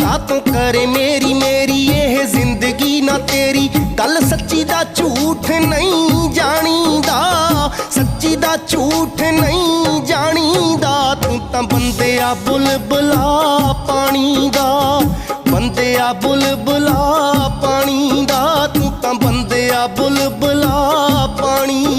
ਤਾਂ ਤੂੰ ਕਰੇ ਮੇਰੀ ਮੇਰੀ ਇਹ ਜ਼ਿੰਦਗੀ ਨਾ ਤੇਰੀ। ਗੱਲ ਸੱਚੀ ਦਾ ਝੂਠ ਨਹੀਂ ਜਾਣੀਦਾ। ਸੱਚੀ ਦਾ ਝੂਠ ਨਹੀਂ ਜਾਣੀਦਾ। ਤੂੰ ਤਾਂ ਬੰਦੇ ਆ ਬੁਲਬੁਲਾ ਪਾਣੀ ਦਾ। ਬੰਦੇ ਆ ਬੁਲਬੁਲਾ ਪਾਣੀ ਦਾ। ਤੂੰ ਤਾਂ ਬੰਦੇ ਬੰਦਿਆ ਬੁਲਬੁਲਾ ਪਾਣੀ